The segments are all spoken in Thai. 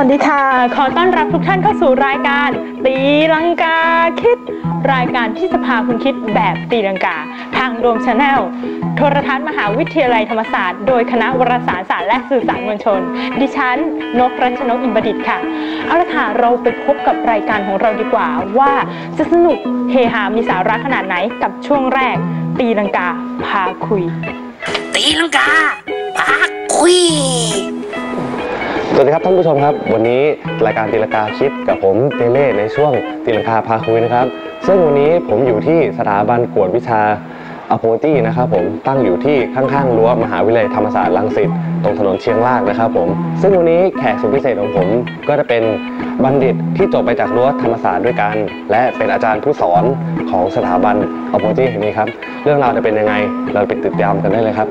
วัสดีค่ะ ขอต้อนรับทุกท่านเข้าสู่รายการ ตีลังกาคิด รายการที่จะพาคุณคิดแบบตีลังกา ทางโดมชาแนลโทรทัศน์มหาวิทยาลัยธรรมศาสตร์ โดยคณะวารสารศาสตร์และสื่อสารมวลชน ดิฉัน นกรัชนกอินบดิตค่ะ เอาละค่ะ เราไปพบกับรายการของเราดีกว่าว่าจะสนุกเฮฮามีสาระขนาดไหนกับช่วงแรก ตีลังกาพาคุย ตีลังกาปากคุย สวัสดีครับท่านผู้ชมครับ วันนี้รายการตีลกาคิดกับผมเตเล่ในช่วงตีลกาพาคุยนะครับ ซึ่งวันนี้ผมอยู่ที่สถาบันกวดวิชาอโพตีนะครับผมตั้งอยู่ที่ข้างๆรั้วมหาวิทยาลัยธรรมศาสตร์รังสิตตรงถนนเชียงรากนะครับผมซึ่งวันนี้แขกสุดพิเศษของผมก็จะเป็นบัณฑิตที่จบไปจากรั้วธรรมศาสตร์ด้วยกัน และเป็นอาจารย์ผู้สอนของสถาบันอโพตีแห่งนี้ครับ เรื่องราวจะเป็นยังไงเราไปติดตามกันได้เลยครับ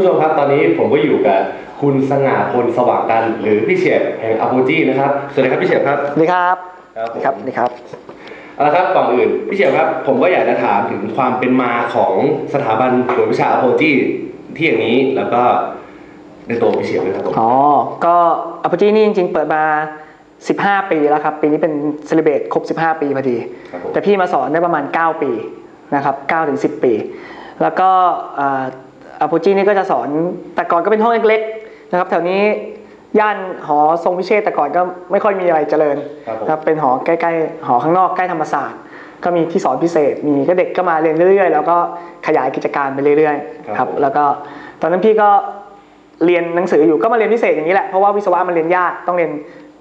ผู้ชมครับตอนนี้ผมก็อยู่กับคุณสง่าพลสว่างกันหรือพี่เฉียบแห่งอ p โ g นะครับสวัสดีครับพี่เฉียบครับสวัสดีครับครับผมครับสวัสดีครับเอาละครับก่อนอื่นพี่เฉียบครับ ผมก็อยากจะถามถึงความเป็นมาของสถาบันกวดวิชาอ p โ g ที่อย่างนี้แล้วก็ในตัวพี่เฉียบด้วยครับผมอ๋อก็อ p ป g นี่จริง ๆ เปิดมา 15 ปีแล้วครับปีนี้เป็นเซเลเบตครบ 15 ปีพอดีครับผมแต่พี่มาสอนได้ประมาณ 9 ปีนะครับ9ถึง10 ปี แล้วก็ อ p ป g นี่ก็จะสอนแต่ก่อนก็เป็นห้องเล็กๆนะครับแถวนี้ย่านหอทรงพิเชษแต่ก่อนก็ไม่ค่อยมีอะไรเจริญครับผมนะครับเป็นหอใกล้ๆหอข้างนอกใกล้ธรรมศาสตร์ ก็มีที่สอนพิเศษ มีก็เด็กก็มาเรียนเรื่อยๆ แล้วก็ขยายกิจการไปเรื่อยๆครับแล้วก็ตอนนั้นพี่ก็เรียนหนังสืออยู่ก็มาเรียนพิเศษอย่างนี้แหละเพราะว่าวิศวะมันเรียนยากต้องเรียน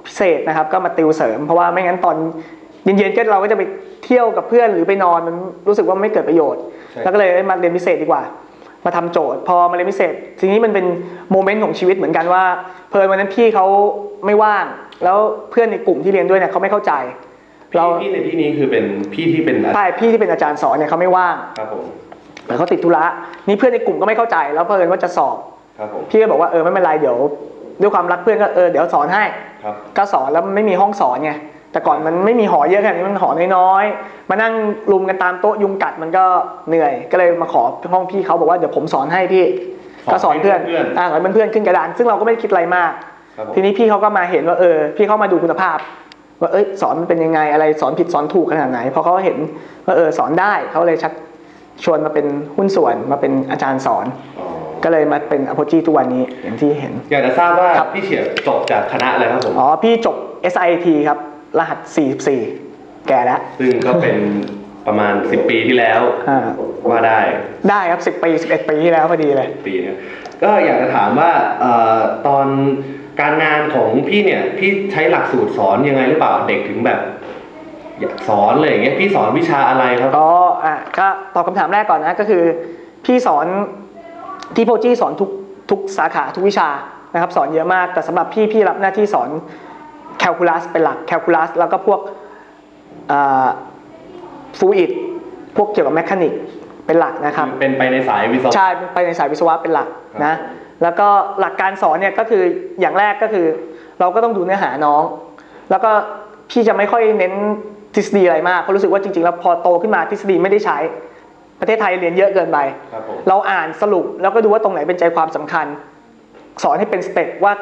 พิเศษนะครับ ก็มาติวเสริม เพราะว่าไม่งั้นตอนเย็นๆก็เราก็จะไปเที่ยวกับเพื่อนหรือไปนอนมันรู้สึกว่าไม่เกิดประโยชน์ แล้วก็เลยมาเรียนพิเศษดีกว่า มาทำโจทย์ พอมาเรียนพิเศษทีนี้มันเป็นโมเมนต์ของชีวิตเหมือนกันว่า เพลินวันนั้นพี่เขาไม่ว่าง แล้วเพื่อนในกลุ่มที่เรียนด้วยเนี่ยเขาไม่เข้าใจเราพี่ในที่นี้คือเป็นพี่ที่เป็นอาใช่พี่ที่เป็นอาจารย์สอนเนี่ยเขาไม่ว่างครับผมแต่เขาติดธุระนี่เพื่อนในกลุ่มก็ไม่เข้าใจ แล้วเพลินว่าจะสอบครับผมพี่ก็บอกว่าเออไม่เป็นไรเดี๋ยว ด้วยความรักเพื่อนก็เออเดี๋ยวสอนให้ครับก็สอนแล้วมันไม่มีห้องสอนไง แต่ก่อนมันไม่มีหอเยอะขนาดนี้มันหอน้อยๆ มานั่งรุมกันตามโต๊ะยุงกัดมันก็เหนื่อย ก็เลยมาขอห้องพี่เขาบอกว่าเดี๋ยวผมสอนให้พี่ ก็สอนเพื่อนอ่าสอนเพื่อนๆขึ้นกระดาน ซึ่งเราก็ไม่ได้คิดอะไรมากครับผมทีนี้พี่เขาก็มาเห็นว่าเออ พี่เขามาดูคุณภาพ ว่าเอ้ยสอนมันเป็นยังไงอะไรสอนผิดสอนถูกขนาดไหนพอเขาเห็นว่าเออสอนได้เขาเลยชักชวนมาเป็นหุ้นส่วนมาเป็นอาจารย์สอนอ๋อก็เลยมาเป็นอ p โ g ทุกวันนี้อย่างที่เห็น อยากจะทราบว่าครับพี่เฉียบจบจากคณะอะไรครับผมอ๋อพี่จบ SIT ครับ รหัส 44 แก่แล้ว ซึ่งก็เป็นประมาณ 10 ปีที่แล้วอ่า ว่าได้ ได้ครับ 10 ปี 11 ปีที่แล้วพอดีเลย ปีนะก็อยากจะถามว่าเอ่อตอนการงานของพี่เนี่ย พี่ใช้หลักสูตรสอนยังไงหรือเปล่าเด็กถึงแบบ อยากสอนเลยอย่างเงี้ยพี่สอนวิชาอะไรครับอ๋ออะก็ตอบคำถามแรกก่อนนะก็คือ พี่สอนที่โพจี้สอนทุกทุกสาขาทุกวิชานะครับ สอนเยอะมากแต่สำหรับพี่พี่รับหน้าที่สอนแค ลคูลัสเป็นหลักแคลคูลัสแล้วก็พวกฟูอิดพวกเกี่ยวกับแมคานิกเป็นหลักนะครับ เป็นไปในสายวิศวะใช่ไปในสายวิศวะเป็นหลักครับนะแล้วก็หลักการสอนเนี่ยก็คืออย่างแรกก็คือ เราก็ต้องดูเนื้อหาน้อง แล้วก็พี่จะไม่ค่อยเน้นทฤษฎีอะไรมากเพราะรู้สึกว่าจริงๆแล้วพอโตขึ้นมาทฤษฎีไม่ได้ใช้ ประเทศไทยเรียนเยอะเกินไปครับผมเราอ่านสรุปแล้วก็ดูว่าตรงไหนเป็นใจความสำคัญ สอนให้เป็นสเต็ปว่า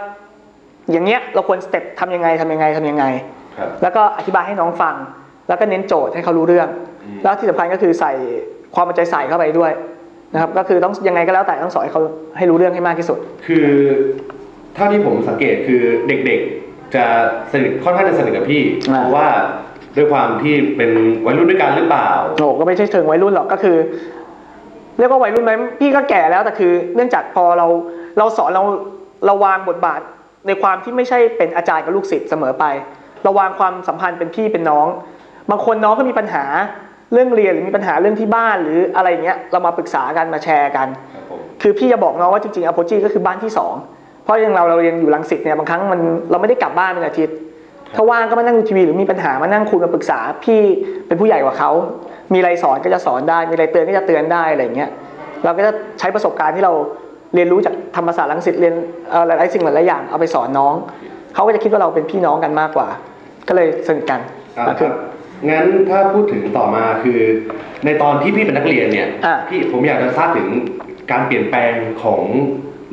อย่างเงี้ยเราควรสเต็ปทำยังไงทำยังไงทำยังไงครับแล้วก็อธิบายให้น้องฟัง แล้วก็เน้นโจทย์ให้เขารู้เรื่องอืมแล้วที่สำคัญก็คือใส่ความเอาใจใส่เข้าไปด้วยนะครับ ก็คือต้องยังไงก็แล้วแต่ต้องสอนให้เขาให้รู้เรื่องให้มากที่สุด คือเท่าที่ผมสังเกตคือเด็กๆจะสนิทค่อนข้างจะสนิทกับพี่อ่าเพราะว่าด้วยความที่เป็นวัยรุ่นด้วยกันหรือเปล่าโอ้ก็ไม่ใช่เชิงวัยรุ่นหรอกก็คือ เรียกว่าวัยรุ่นไหมพี่ก็แก่แล้วแต่คือ เนื่องจากพอเราเราสอนเราเราวางบทบาท ในความที่ไม่ใช่เป็นอาจารย์กับลูกศิษย์เสมอไปเราวางความสัมพันธ์เป็นพี่เป็นน้อง บางคนน้องก็มีปัญหาเรื่องเรียนหรือมีปัญหาเรื่องที่บ้านหรืออะไรอย่างเงี้ยเรามาปรึกษากันมาแชร์กันครับผมคือพี่จะบอกน้องว่าจริงๆอโพจีก็คือบ้านที่สองเพราะอย่างเราเราเรียนอยู่ลังสิตเนี่ยบางครั้งมันเราไม่ได้กลับบ้านเป็นอาทิตย์ถ้าว่างก็มานั่งดูทีวีหรือมีปัญหามานั่งคุยมาปรึกษาพี่เป็นผู้ใหญ่กว่าเขามีอะไรสอนก็จะสอนได้ มีอะไรเตือนก็จะเตือนได้อะไรอย่างเงี้ยเราก็จะใช้ประสบการณ์ที่เรา เรียนรู้จากธรรมศาสตร์รังสิตเรียนเอ่อหลายๆสิ่งหลายๆอย่างเอาไปสอนน้อง เขาก็จะคิดว่าเราเป็นพี่น้องกันมากกว่า ก็เลยสนิทกันอ่ามากคขึ้รันบงั้นถ้าพูดถึงต่อมาคือ ในตอนที่พี่เป็นนักเรียนเนี่ยอะพี่ผมอยากจะทราบถึงการเปลี่ยนแปลงของ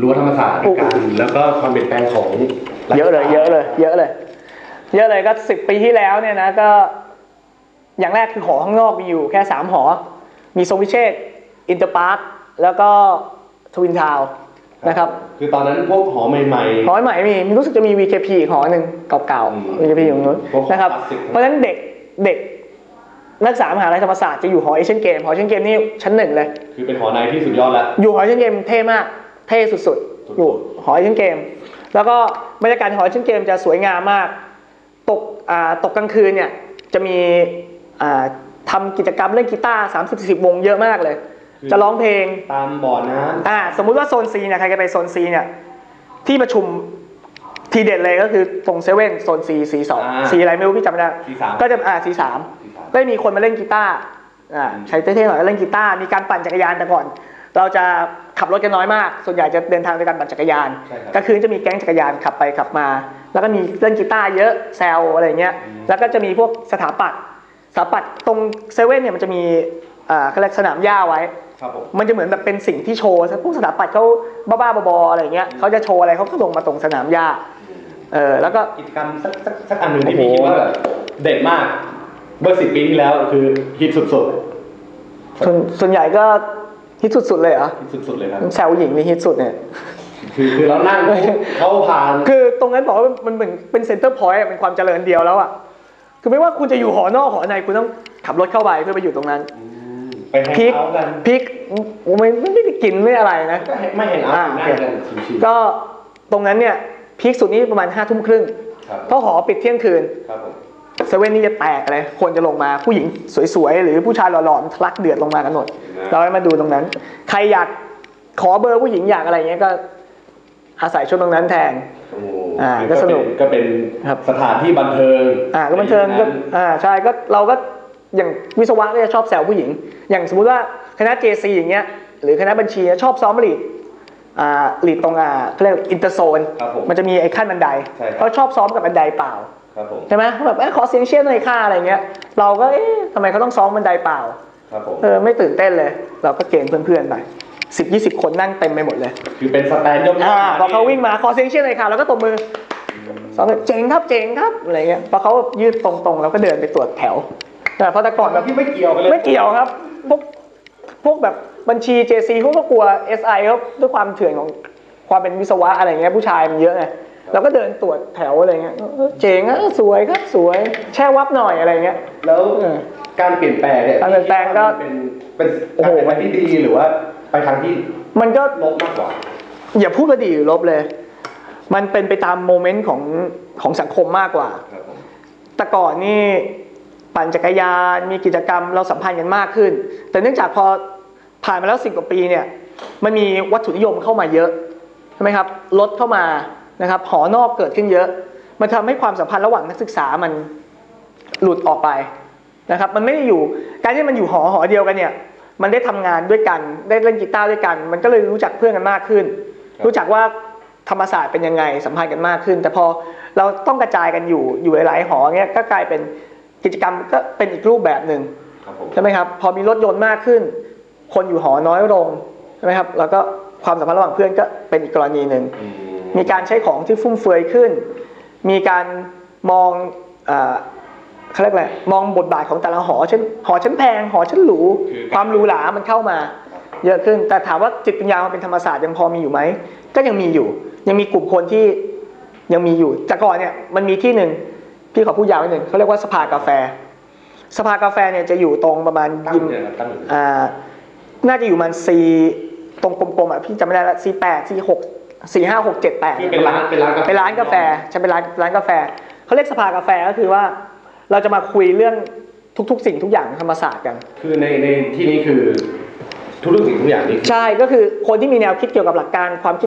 รั้วธรรมศาสตร์โอ้โหการแล้วก็ความเปลี่ยนแปลงของเยอะเลย เยอะเลย เยอะเลย เยอะเลยก็สิบปีที่แล้วเนี่ยนะก็ อย่างแรกคือหอข้างนอกมีอยู่แค่สามหอ มีทรงวิเชษอินเตอร์พาร์คแล้วก็ ทวินทาวนะครับ คือตอนนั้นพวกหอใหม่หอใหม่มีมีรู้สึกจะมี VKP อีกหอหนึ่งเก่าอืมๆ VKP อยู่ตรงนู้นพวกนะครับคลาสสิกเพราะฉะนั้นเด็กเด็กนักศึกษามหาลัยธรรมศาสตร์จะอยู่หอเอเชียนเกมหอเอเชียนเกมนี่ชั้นหนึ่งเลยๆคือเป็นหอในที่สุดยอดแล้ว อยู่หอเอเชียนเกมเท่มาก เท่สุดสุดๆๆอยู่หอเอเชียนเกม แล้วก็บรรยากาศหอเอเชียนเกมจะสวยงามมาก ตกอ่าตกกลางคืนเนี่ยจะมีอ่าทำกิจกรรมเล่นกีตาร์30 40วงเยอะมากเลย จะร้องเพลงตามบ่อน้ำอ่าสมมุติว่าโซนซีเนี่ยใครจะไปโซนซีเนี่ยที่ประชุมทีเด็ดเลยก็คือตรงเซเว่นโซนซีซีสองอ่าซีอะไรไม่รู้พี่จำไม่ได้ C3 ก็จะอ่าซีสาม C3 ก็จะมีคนมาเล่นกีตาร์อ่าใช้เท่ๆหน่อยก็เล่นกีตาร์มีการปั่นจักรยานแต่ก่อน เราจะขับรถกันน้อยมาก ส่วนใหญ่จะเดินทางด้วยการปั่นจักรยานใช่ครับก็คือจะมีแก๊งจักรยานขับไปขับมา แล้วก็มีเล่นกีตาร์เยอะแซวอะไรเงี้ยแล้วก็จะมีพวกสถาปัตย์สถาปัตย์ตรงเซเว่นเนี่ยมันจะมีอ่าเขาเรียกสนามหญ้าไว้ครับผ มมันจะเหมือนแบบเป็นสิ่งที่โชว์พวกสถาปัตย์เขาบ้าๆบอๆอะไรเงี้ยเขาจะโชว์อะไรเขาก็ลงมาตรงสนามหญ้าเออแล้วก็กิจกรรมสักสักสักอันหนึ่งที่โอ้พี่โหคิดว่าแบบเด็ดมากเมื่อสิบปีที่แล้วคือฮิตสุดส่วนส่วนใหญ่ก็ฮิตสุดๆเลยเหรอๆฮิตสุดๆเลยครับแซวหญิงนี่ฮิตสุดเนี่ยคือคือเรานั่งปุ๊บเขาผ่าน คือตรงนั้นบอกว่ามันเหมือนเป็นเซ็นเตอร์พอยต์เป็นความเจริญเดียวแล้วอะคือไม่ว่าคุณจะอยู่หอนอกหอในคุณต้องขับรถเข้าไปเพื่อไปอยู่ตรงนั้น ไปแฮงพีคเอาท์กันพีคไม่ไม่ได้กินไม่อะไรนะ ก็ไม่แฮงเอาท์นั่งกันชิวก็ตรงนั้นเนี่ยพีคสุดนี่ประมาณห้าทุ่มครึ่งๆครับเพราะหอปิดเที่ยงคืนครับผมเซเว่นนี่จะแตกเลยคนจะลงมาผู้หญิงสวยๆ หรือผู้ชายหล่อๆทะลักเดือดลงมากันหมดเราให้มาดูตรงนั้น ใครอยากขอเบอร์ผู้หญิงอยากอะไรเงี้ยก็อาศัยช่วงตรงนั้นแทน โอ้อ่าคือก็สนุกก็เป็นครับ สถานที่บันเทิงอ่าก็บันเทิงก็อ่าใช่ก็เราก็ อย่างวิศวะก็จะชอบแซวผู้หญิง อย่างสมมุติว่าคณะ JC อย่างเงี้ยหรือคณะบัญชีชอบซ้อมลีดอ่าลีดตรงอ่าเขาเรียกอินเตอร์โซนครับผมมันจะมีไอ้ขั้นบันไดใช่ครับเขาชอบซ้อมกับบันไดเปล่าครับผมใช่ไหมแบบเอ้ยขอเสียงเชียร์หน่อยค่ะอะไรเงี้ย เราก็เอ๊ะทำไมเขาต้องซ้อมบันไดเปล่าครับผมเออไม่ตื่นเต้นเลย เราก็เกณฑ์เพื่อนๆไปสิบยี่สิบคนนั่งเต็มไปหมดเลย คือเป็นสแตนด์ยกอ่าพอเขาวิ่งมาขอเสียงเชียร์หน่อยค่ะเราก็ตบมือซ้อมเจ๋งครับเจ๋งครับอะไรเงี้ยพอเขายืดตรงๆเราก็เดินไปตรวจแถว แต่เพราะแต่ก่อนแล้เราวพี่ไม่เกี่ยวกันเลยไม่เกี่ยวครับ พวกพวกแบบบัญชี JC พวกก็กลัว SI เขาด้วยความเถื่อนของความเป็นวิศวะอะไรเงี้ยผู้ชายมันเยอะไงเราก็เดินตรวจแถวอะไรเงี้ยเออเจ๋งอะสวยครับสวยแช่วับหน่อยอะไรเงี้ยแล้วเออการเปลี่ยนแปลงเนี่ยการเปลี่ยนแปลงก็เป็นเป็นโอ้การโหเปลี่ยนแปลงที่ดีหรือว่าไปทางที่มันก็ลบมากกว่าอย่าพูดว่าดีหรือลบเลย มันเป็นไปตามโมเมนต์ของของสังคมมากกว่าครับผมแต่ก่อนนี่ ปั่นจักรยาน มีกิจกรรมเราสัมพันธ์กันมากขึ้น แต่เนื่องจากพอผ่านมาแล้วสิบกว่าปีเนี่ยมันมีวัตถุนิยมเข้ามาเยอะใช่ไหมครับรถเข้ามานะครับหอนอกเกิดขึ้นเยอะ มันทำให้ความสัมพันธ์ระหว่างนักศึกษามันหลุดออกไปนะครับมันไม่ได้อยู่การที่มันอยู่หอหอเดียวกันเนี่ยมันได้ทำงานด้วยกันได้เล่นกีตาร์ด้วยกัน มันก็เลยรู้จักเพื่อนกันมากขึ้น รู้จักว่าธรรมศาสตร์เป็นยังไงสัมพันธ์กันมากขึ้น แต่พอเราต้องกระจายกันอยู่อยู่หลาย ๆ หอเงี้ยก็กลายเป็น กิจกรรมก็เป็นอีกรูปแบบหนึ่งครับผมใช่ไหมครับ พอมีรถยนต์มากขึ้น คนอยู่หอน้อยลงใช่ไหมครับ แล้วก็ความสัมพันธ์ระหว่างเพื่อนก็เป็นอีกกรณีหนึ่งอืมมีการใช้ของที่ฟุ่มเฟือยขึ้น มีการมองเอ่อเขาเรียกอะไรมองบทบาทของแต่ละหอเช่นหอชั้นแพง หอชั้นหรู ความหรูหรา มันเข้ามา เยอะขึ้น แต่ถามว่าจิตวิญญาณมันเป็นธรรมศาสตร์ยังพอมีอยู่ไหม ก็ยังมีอยู่ ยังมีกลุ่มคนที่ยังมีอยู่ แต่ก่อนเนี่ย มันมีที่หนึ่ง พี่ขอพูดยาวนิดหนึ่งเขาเรียกว่าสภากาแฟ สภากาแฟเนี่ยจะอยู่ตรงประมาณตั้งยิมเนี่ยครับตั้งอยู่อ่าน่าจะอยู่มันซีตรงกลมๆอะพี่จำไม่ได้ละซีแปดซีหกสี่ห้าหกเจ็ดแปดคือเป็นร้านเป็นร้านกาแฟเป็นร้านกาแฟใช่เป็นร้านร้านกาแฟเขาเรียกสภากาแฟก็คือว่า เราจะมาคุยเรื่องทุกๆ สิ่งทุกอย่างของธรรมศาสตร์กัน คือในในที่นี้คือทุกเรื่องสิ่งทุกอย่างนี่คือใช่ก็คือคนที่มีแนวคิดเกี่ยวกับหลักการความคิด